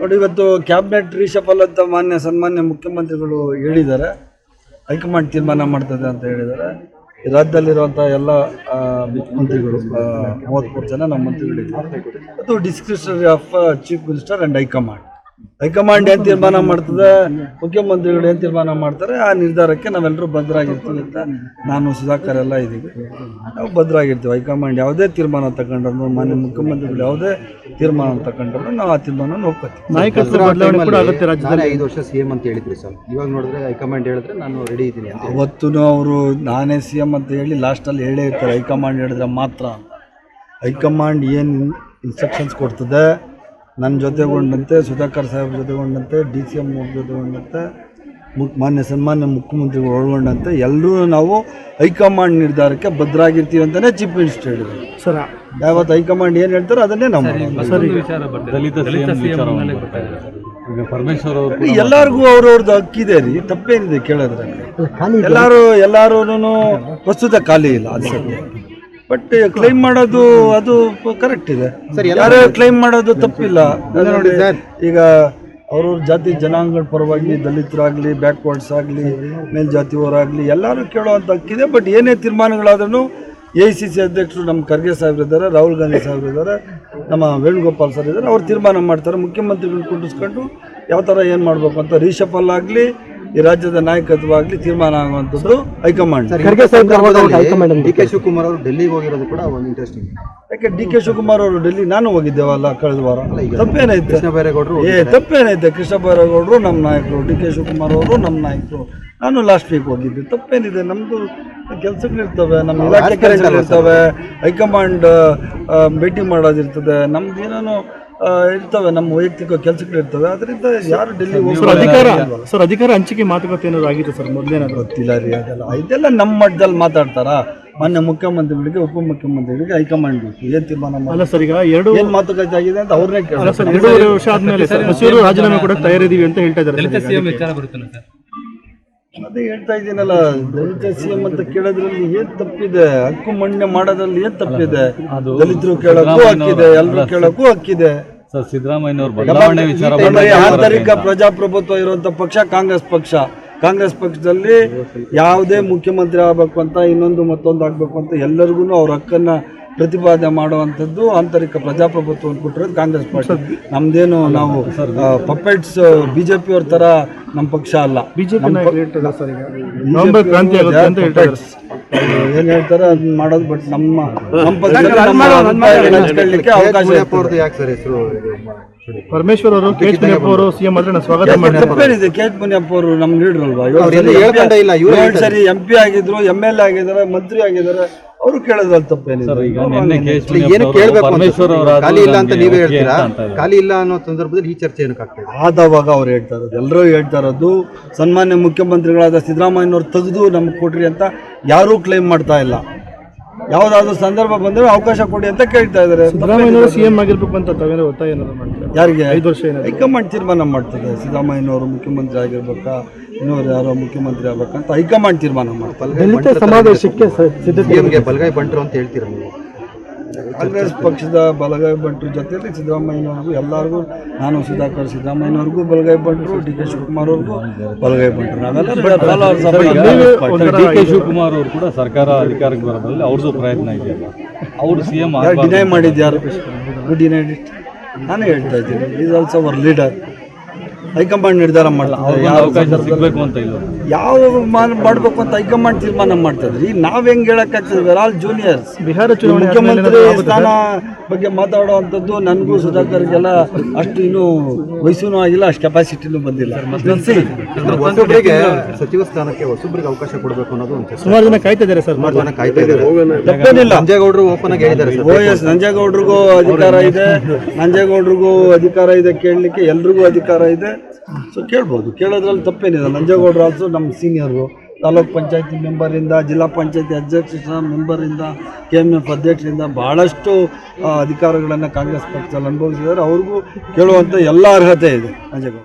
ನೋಡಿ, ಇವತ್ತು cabinet reshuffle ಅಂತ ಮಾನ್ಯ ಸನ್ಮಾನ್ಯ ಮುಖ್ಯಮಂತ್ರಿಗಳು ಹೇಳಿದ್ದಾರೆ. ಹೈಕಮಾಂಡ್ ತೀರ್ಮಾನ ಮಾಡ್ತದೆ ಅಂತ ಹೇಳಿದ್ದಾರೆ. ಈ ರಾಜ್ಯದಲ್ಲಿರುವಂಥ ಎಲ್ಲ ಮಂತ್ರಿಗಳು ಮೂವತ್ತ್ಮೂರು ಜನ ನಮ್ಮ ಮಂತ್ರಿಗಳಿದ್ದಾರೆ. ಅದು discretionary of chief minister and high command high command ಏನ್ ತೀರ್ಮಾನ ಮಾಡ್ತದೆ ಮುಖ್ಯಮಂತ್ರಿಗಳು ಏನ್ ತೀರ್ಮಾನ ಮಾಡ್ತಾರೆ ಆ ನಿರ್ಧಾರಕ್ಕೆ ನಾವೆಲ್ಲರೂ ಭದ್ರಾಗಿರ್ತೀವಿ ಅಂತ ನಾನು ಸುಧಾಕರ್ ಎಲ್ಲ ಇದ್ದೀವಿ ನಾವು ಭದ್ರಾಗಿರ್ತೀವಿ. ಹೈಕಮಾಂಡ್ ಯಾವುದೇ ತೀರ್ಮಾನ ತಗೊಂಡ್ರು ಮಾನ್ಯ ಮುಖ್ಯಮಂತ್ರಿಗಳು ಯಾವುದೇ ತೀರ್ಮಾನ ತಗೊಂಡ್ರು ನಾವು ಆ ತೀರ್ಮಾನ ಒಪ್ಕೋತೀವಿ. ಐದು ವರ್ಷ ಸಿ ಎಂ ಅಂತ ಹೇಳಿದ್ರಿ ಸರ್. ಇವಾಗ ನೋಡಿದ್ರೆ ಹೈಕಮಾಂಡ್ ಹೇಳಿದ್ರೆ ನಾನು ರೆಡಿ ಇದ್ದೀನಿ ಅಂತ ಅವತ್ತೂ ಅವರು ನಾನೇ ಸಿ ಎಂ ಅಂತ ಹೇಳಿ ಲಾಸ್ಟಲ್ಲಿ ಹೇಳೇ ಇರ್ತಾರೆ ಹೈಕಮಾಂಡ್ ಹೇಳಿದ್ರೆ ಮಾತ್ರ. ಹೈಕಮಾಂಡ್ ಏನು ಇನ್ಸ್ಟ್ರಕ್ಷನ್ಸ್ ಕೊಡ್ತದೆ ನನ್ನ ಜೊತೆಗೊಂಡಂತೆ ಸುಧಾಕರ್ ಸಾಹೇಬ್ ಜೊತೆಗೊಂಡಂತೆ ಡಿ ಸಿ ಎಂ ಜೊತೆಗೊಂಡಂತೆ ಮುಖ್ಯ ಮಾನ್ಯ ಸನ್ಮಾನ್ಯ ಮುಖ್ಯಮಂತ್ರಿಗಳು ಒಳಗೊಂಡಂತೆ ಎಲ್ಲರೂ ನಾವು ಹೈಕಮಾಂಡ್ ನಿರ್ಧಾರಕ್ಕೆ ಭದ್ರಾಗಿರ್ತೀವಿ ಅಂತಲೇ ಚೀಫ್ ಮಿನಿಸ್ಟರ್ ಹೇಳಿದ್ರು. ಸರ್. ಯಾವತ್ತು ಹೈಕಮಾಂಡ್ ಏನು ಹೇಳ್ತಾರೋ ಅದನ್ನೇ ನಾವು. ಸರಿ ಎಲ್ಲರಿಗೂ ಅವ್ರವ್ರದ್ದು ಹಕ್ಕಿದೆ ರೀ ತಪ್ಪೇನಿದೆ ಕೇಳೋದ್ರಲ್ಲಿ. ಎಲ್ಲರೂ ಎಲ್ಲರೂ ಪ್ರಸ್ತುತ ಖಾಲಿ ಇಲ್ಲ ಅದು ಸತ್ಯ ಬಟ್ ಕ್ಲೈಮ್ ಮಾಡೋದು ಅದು ಕರೆಕ್ಟ್ ಇದೆ. ಯಾರು ಕ್ಲೈಮ್ ಮಾಡೋದು ತಪ್ಪಿಲ್ಲ. ನೋಡಿ ಈಗ ಅವ್ರವ್ರ ಜಾತಿ ಜನಾಂಗಗಳ ಪರವಾಗಿ ದಲಿತರಾಗಲಿ ಬ್ಯಾಕ್ವರ್ಡ್ಸ್ ಆಗಲಿ ಮೇಲ್ಜಾತಿಯವರಾಗಲಿ ಎಲ್ಲರೂ ಕೇಳುವಂಥ ಹಕ್ಕಿದೆ ಬಟ್ ಏನೇ ತೀರ್ಮಾನಗಳಾದ್ರೂ ಎ ಸಿ ಸಿ ಅಧ್ಯಕ್ಷರು ನಮ್ಮ ಖರ್ಗೆ ಸಾಹೇಬ್ರು ಇದ್ದಾರೆ ರಾಹುಲ್ ಗಾಂಧಿ ಸಾಹೇಬ್ರು ಇದ್ದಾರೆ ನಮ್ಮ ವೇಣುಗೋಪಾಲ್ ಸರ್ ಇದ್ದಾರೆ. ಅವ್ರು ತೀರ್ಮಾನ ಮಾಡ್ತಾರೆ. ಮುಖ್ಯಮಂತ್ರಿಗಳನ್ನ ಕುಂಡಿಸ್ಕೊಂಡು ಯಾವ ಥರ ಏನು ಮಾಡಬೇಕು ಅಂತ ರೀಶಫಲ್ ಆಗಲಿ ಈ ರಾಜ್ಯದ ನಾಯಕತ್ವ ಆಗಲಿ ತೀರ್ಮಾನ ಆಗುವಂಥದ್ದು ಹೈಕಮಾಂಡ್. ಡಿ ಕೆ ಶಿವಕುಮಾರ್ ಅವರು ಡೆಲ್ಲಿಗೆ ಹೋಗಿರೋದು ಕೂಡ ಒಂದು ಇಂಟ್ರೆಸ್ಟಿಂಗ್ ಯಾಕೆ ಡಿ ಕೆ ಶಿವಕುಮಾರ್ ಅವರು ಡೆಲ್ಲಿ ನಾನು ಹೋಗಿದ್ದೇವಲ್ಲ ಕಳೆದ ವಾರ? ತಪ್ಪೇನೈತೆ? ಕೃಷ್ಣ ಬೈರೇಗೌಡರು ಏ ತಪ್ಪೇನೈತೆ? ಕೃಷ್ಣ ಬೈರೇಗೌಡರು ನಮ್ಮ ನಾಯಕರು ಡಿ ಕೆ ಶಿವಕುಮಾರ್ ಅವರು ನಮ್ಮ ನಾಯಕರು. ನಾನು ಲಾಸ್ಟ್ ವೀಕ್ ಹೋಗಿದ್ದೆ. ತಪ್ಪೇನಿದೆ? ನಮ್ಮದು ಕೆಲಸಗಳಿರ್ತವೆ ನಮ್ಮ ಇಲಾಖೆ ಕೆಲಸಗಳಿರ್ತವೆ. ಹೈಕಮಾಂಡ್ ಭೇಟಿ ಮಾಡೋದಿರ್ತದೆ. ನಮ್ದು ಏನೇನೋ ಇರ್ತವೆ ನಮ್ಮ ವೈಯಕ್ತಿಕ ಕೆಲಸಗಳಿರ್ತವೆ ಅದರಿಂದ ಯಾರು ಡೆಲ್ಲಿ ಸರ್ ಅಧಿಕಾರ ಸರ್ ಅಧಿಕಾರ ಹಂಚಿಕೆ ಮಾತುಕತೆ ಏನಾದ್ರು ಆಗಿತ್ತು ಸರ್ ಮೊದಲೇನಾದ್ರು? ಗೊತ್ತಿಲ್ಲ ರೀ ಅದೆಲ್ಲ. ಇದೆಲ್ಲ ನಮ್ಮ ಮಟ್ಟದಲ್ಲಿ ಮಾತಾಡ್ತಾರಾ? ಮಾನ್ಯ ಮುಖ್ಯಮಂತ್ರಿಗಳಿಗೆ ಉಪಮುಖ್ಯಮಂತ್ರಿಗಳಿಗೆ ಹೈಕಮಾಂಡ್ ಬೇಕು. ಏನು ತೀರ್ಮಾನ ಮಾಡಿ ಅಲ್ಲ ಸರ್ ಈಗ ಎರಡು ಏನು ಮಾತುಕತೆ ಆಗಿದೆ ಅಂತ ಅವ್ರನ್ನೇ ಕೇಳಿ ಸರ್ ಎರಡೂವರೆ ವರ್ಷ ಆದಮೇಲೆ ಸರ್ ಹಸಿರು ರಾಜೀನಾಮೆ ಕೂಡ ತಯಾರಿದ್ದೀವಿ ಅಂತ ಹೇಳ್ತಾ ಇದ್ದಾರೆ. ಅದೇ ಹೇಳ್ತಾ ಇದ್ದೀನಲ್ಲ ದಲಿತ ಸಿಎಂ ಅಂತ ಕೇಳೋದ್ರಲ್ಲಿ ಏನ್ ತಪ್ಪಿದೆ? ಹಕ್ಕು ಮಣ್ಣೆ ಮಾಡೋದ್ರಲ್ಲಿ ಏನ್ ತಪ್ಪಿದೆ? ದಲಿತರು ಕೇಳಕ್ಕೂ ಹಕ್ಕಿದೆ ಎಲ್ಲರೂ ಕೇಳಕ್ಕೂ ಹಕ್ಕಿದೆ. ಸರ್ ಸಿದ್ದರಾಮಯ್ಯನವ್ರ ಬದಲಾವಣೆ ವಿಚಾರ ಆಂತರಿಕ ಪ್ರಜಾಪ್ರಭುತ್ವ ಇರುವಂತ ಪಕ್ಷ? ಕಾಂಗ್ರೆಸ್ ಪಕ್ಷ. ಕಾಂಗ್ರೆಸ್ ಪಕ್ಷದಲ್ಲಿ ಯಾವುದೇ ಮುಖ್ಯಮಂತ್ರಿ ಆಗಬೇಕು ಅಂತ ಇನ್ನೊಂದು ಮತ್ತೊಂದು ಆಗಬೇಕು ಅಂತ ಎಲ್ಲರಿಗೂ ಅವ್ರ ಹಕ್ಕನ್ನ ಪ್ರತಿಪಾದನೆ ಮಾಡುವಂಥದ್ದು ಆಂತರಿಕ ಪ್ರಜಾಪ್ರಭುತ್ವವನ್ನು ಕೊಟ್ಟಿರೋದು ಕಾಂಗ್ರೆಸ್ ಪಕ್ಷ ನಮ್ದೇನು ನಾವು ಪಪೆಟ್ಸ್ ಬಿಜೆಪಿ ಅವ್ರ ತರ ನಮ್ಮ ಪಕ್ಷ ಅಲ್ಲ. ಬಿಜೆಪಿ ಹೇಳ್ತಾರೆ ಏನ್ ಹೇಳ್ತಾರೆ ಅದನ್ನ ಮಾಡೋದು ಬಟ್ ನಮ್ಮ ನಮ್ಮ ಹೆಸರು? ಪರಮೇಶ್ವರ್ ಅವರು ಕೆ ಎಚ್ ಮುನಿಯಪ್ಪ ಅವರು ಸಿಎಂ ಆದ್ರೆ ನಾನು ಸ್ವಾಗತ ಮಾಡ್ತಾರೆ ತಪ್ಪೇನಿದೆ ಕೆ ಎಚ್ ಮುನಿಯಪ್ಪ ಅವರು ನಮ್ ಲೀಡರ್ ಅಲ್ವಾ ಏಳು ಅವ್ರು ಸರಿ ಎಲ್ಲೂ ಹೇಳ್ಕೊಂಡೇ ಇಲ್ಲ, ಇವ್ರು ಸರಿ ಎಂ ಪಿ ಆಗಿದ್ರು ಎಂ ಎಲ್ ಎ ಆಗಿದ್ದಾರೆ ಮಂತ್ರಿ ಆಗಿದ್ದಾರೆ ಅವರು ಕೇಳೋದ್ರಲ್ಲಿ ತಪ್ಪೇನಿದೆ. ಸರ್ ಈಗ ನಿನ್ನೆ ಕೆ ಎಚ್ ಏನು ಕೇಳಬೇಕು ಪರಮೇಶ್ವರ್ ಅವರ ಖಾಲಿ ಇಲ್ಲ ಅಂತ ನೀವೇ ಹೇಳ್ತೀರಾ? ಖಾಲಿ ಇಲ್ಲ ಅನ್ನೋ ಸಂದರ್ಭದಲ್ಲಿ ಈ ಚರ್ಚೆ ಏನಕ್ಕೆ ಆಗ್ತಾ ಇದೆ? ಆದವಾಗ ಅವ್ರು ಹೇಳ್ತಾ ಇರೋದು. ಎಲ್ಲರೂ ಹೇಳ್ತಾ ಇರೋದು ಸನ್ಮಾನ್ಯ ಮುಖ್ಯಮಂತ್ರಿಗಳಾದ ಸಿದ್ದರಾಮಯ್ಯನವ್ರು ತೆಗೆದು ನಮ್ಗೆ ಕೊಡ್ರಿ ಅಂತ ಯಾರೂ ಕ್ಲೈಮ್ ಮಾಡ್ತಾ ಇಲ್ಲ. ಯಾವುದಾದ್ರೂ ಸಂದರ್ಭ ಬಂದ್ರೆ ಅವಕಾಶ ಕೊಡಿ ಅಂತ ಕೇಳ್ತಾ ಇದ್ದಾರೆ. ಸಿದ್ದರಾಮಯ್ಯನವರು ಸಿಎಂ ಆಗಿರ್ಬೇಕು ಅಂತ ತಾವೇನೋ ಒತ್ತಾಯ ಏನಾದ್ರು ಮಾಡ್ತಾರೆ? ಯಾರಿಗೆ? ಐದು ವರ್ಷ ಏನಾದ್ರು? ಹೈಕಮಾಂಡ್ ತೀರ್ಮಾನ ಮಾಡ್ತದೆ. ಸಿದ್ದರಾಮಯ್ಯನವರು ಮುಖ್ಯಮಂತ್ರಿ ಆಗಿರ್ಬೇಕಾ ಇನ್ನೊಂದು ಯಾರೋ ಮುಖ್ಯಮಂತ್ರಿ ಆಗ್ಬೇಕಂತ ಹೈಕಮಾಂಡ್ ತೀರ್ಮಾನ ಮಾಡ್ತಾರೆ. ದಲಿತ ಸಮಾವೇಶಕ್ಕೆ ಸಿಎಂಗೆ ಬಲಗೈ ಬಂಟ್ರು ಅಂತ ಹೇಳ್ತೀರಾ ನೀವು? ಕಾಂಗ್ರೆಸ್ ಪಕ್ಷದ ಬಲಗೈ ಭಟ್ರು ಜೊತೆಯಲ್ಲಿ ಸಿದ್ದರಾಮಯ್ಯನವ್ರಿಗೂ ಎಲ್ಲರಿಗೂ ನಾನು ಸುಧಾಕರ್ ಸಿದ್ದರಾಮಯ್ಯನವ್ರಿಗೂ ಬಲಗೈ ಭಟ್ರು ಡಿ ಕೆ ಶಿವಕುಮಾರ್ ಅವ್ರಿಗೂ ಬಲಗೈ ಭಟ್ರು. ನಾವೆಲ್ಲ ಡಿ ಕೆ ಶಿವಕುಮಾರ್ ಅವರು ಕೂಡ ಸರ್ಕಾರ ಅಧಿಕಾರಕ್ಕೆ ಬರೋದ್ರಲ್ಲಿ ಅವ್ರದ್ದು ಪ್ರಯತ್ನ ಇದೆಯಲ್ಲ ಅವರು ಸಿ ಎಂ ಡಿನೈ ಮಾಡಿದ್ಯಾರು? ಡಿನೈಡ್ ಇಟ್ ನಾನೇ ಹೇಳ್ತಾ ಇದ್ದೀನಿ. Is also our leader high command ನಿರ್ಧಾರ ಮಾಡಲ್ಲ ಯಾವ ಅವಕಾಶ ಸಿಗ್ಬೇಕು ಅಂತ ಇಲ್ಲ ಯಾವ ಮಾಡಬೇಕು ಮಾಡ್ಬೇಕು ಅಂತ ಹೈಕಮಾಂಡ್ ತೀರ್ಮಾನ ಮಾಡ್ತದ್ರಿ ನಾವು ನಾವ್ ಹೆಂಗ್ ಹೇಳಕ್ಕಾಗ್ತದೆ ವೇರ್ ಆಲ್ ಜೂನಿಯರ್ಸ್ ಬಿಹಾರ ಚುನಾವಣೆ ಮುಖ್ಯಮಂತ್ರಿ ಸ್ಥಾನ ಬಗ್ಗೆ ಮಾತಾಡುವಂಥದ್ದು ನನಗೂ ಸುಧಾಕರ್ಗೆಲ್ಲ ಅಷ್ಟು ಇನ್ನೂ ವಯಸ್ಸೂ ಆಗಿಲ್ಲ ಅಷ್ಟು ಕೆಪಾಸಿಟಿನೂ ಬಂದಿಲ್ಲ. ಹೊಸಬ್ರಿಗೆ ಸಚಿವ ಸ್ಥಾನಕ್ಕೆ ಹೊಸಬ್ರಿಗೆ ಅವಕಾಶ ಕೊಡಬೇಕು ಅನ್ನೋದು ಒಂದು ಸುಮಾರು ಜನ ಕಾಯ್ತಾ ಇದ್ದಾರೆ ಸರ್ ಸುಮಾರು ಜನ ಕಾಯ್ತಾ ಇದ್ದಾರೆ ತಪ್ಪೇನಿಲ್ಲ. ಸಂಜೇಗೌಡರು ಓಪನ್ ಆಗಿ ಹೇಳಿದ್ದಾರೆ ಸರ್. ಓ ಎಸ್ ನಂಜೇಗೌಡರಿಗೂ ಅಧಿಕಾರ ಇದೆ. ನಂಜೇಗೌಡರಿಗೂ ಅಧಿಕಾರ ಇದೆ ಕೇಳಲಿಕ್ಕೆ ಎಲ್ರಿಗೂ ಅಧಿಕಾರ ಇದೆ. ಸೊ ಕೇಳ್ಬೋದು. ಕೇಳೋದ್ರಲ್ಲಿ ತಪ್ಪೇನಿದೆ ನಂಜೇಗೌಡರು ಆಲ್ಸೋ ನಮ್ಮ ಸೀನಿಯರು ತಾಲೂಕ್ ಪಂಚಾಯತಿ ಮೆಂಬರಿಂದ ಜಿಲ್ಲಾ ಪಂಚಾಯತಿ ಅಧ್ಯಕ್ಷ ಮೆಂಬರಿಂದ ಕೆ ಎಂ ಎಫ್ ಅಧ್ಯಕ್ಷರಿಂದ ಭಾಳಷ್ಟು ಅಧಿಕಾರಗಳನ್ನು ಕಾಂಗ್ರೆಸ್ ಪಕ್ಷದಲ್ಲಿ ಅನುಭವಿಸಿದ್ದಾರೆ. ಅವ್ರಿಗೂ ಕೇಳುವಂಥ ಎಲ್ಲ ಅರ್ಹತೆ ಇದೆ. ನಂಜೇಗೌಡ